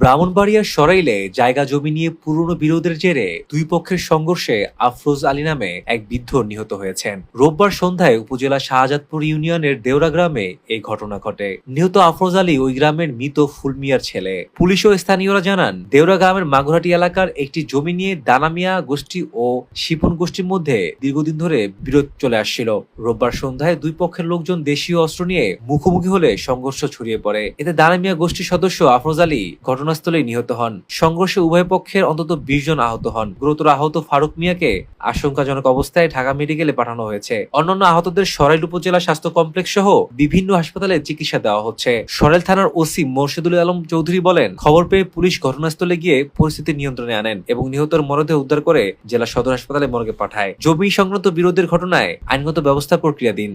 ব্রাহ্মণবাড়িয়ার সরাইলে জায়গা জমি নিয়ে পুরনো বিরোধের জেরে দুই পক্ষের সংঘর্ষে আফরোজ আলী নামে এক বৃদ্ধ নিহত হয়েছেন। রোববার সন্ধ্যায় উপজেলা শাহজাদপুর ইউনিয়নের দেওরা গ্রামে এই ঘটনা ঘটে। নিহত আফরোজ আলী ওই গ্রামের মৃত ফুলমিয়ার ছেলে। পুলিশ ও স্থানীয়রা জানান দেওরা গ্রামের মাগুরাটি এলাকার একটি জমি নিয়ে দানামিয়া গোষ্ঠী ও শিপন গোষ্ঠীর মধ্যে দীর্ঘদিন ধরে বিরোধ চলে আসছিল। রোববার সন্ধ্যায় দুই পক্ষের লোকজন দেশীয় অস্ত্র নিয়ে মুখোমুখি হলে সংঘর্ষ ছড়িয়ে পড়ে। এতে দানামিয়া গোষ্ঠীর সদস্য আফরোজ আলী ঘটনাস্থলে নিহত হন। সংঘর্ষে উভয় পক্ষের অন্তত বিশ জন আহত হন। গুরুতর আহত ফারুক মিয়াকে আশঙ্কাজনক অবস্থায় ঢাকা মেডিকেলে পাঠানো হয়েছে। অন্যান্য আহতদের সরাইল উপজেলা স্বাস্থ্য কমপ্লেক্স সহ বিভিন্ন হাসপাতালে চিকিৎসা দেওয়া হচ্ছে। সরাইল থানার ওসি মোর্শেদুল আলম চৌধুরী বলেন, খবর পেয়ে পুলিশ ঘটনাস্থলে গিয়ে পরিস্থিতি নিয়ন্ত্রণে আনেন এবং নিহতের মরদেহ উদ্ধার করে জেলা সদর হাসপাতালে মর্গে পাঠায়। জমি সংক্রান্ত বিরোধের ঘটনায় আইনগত ব্যবস্থা প্রক্রিয়াধীন।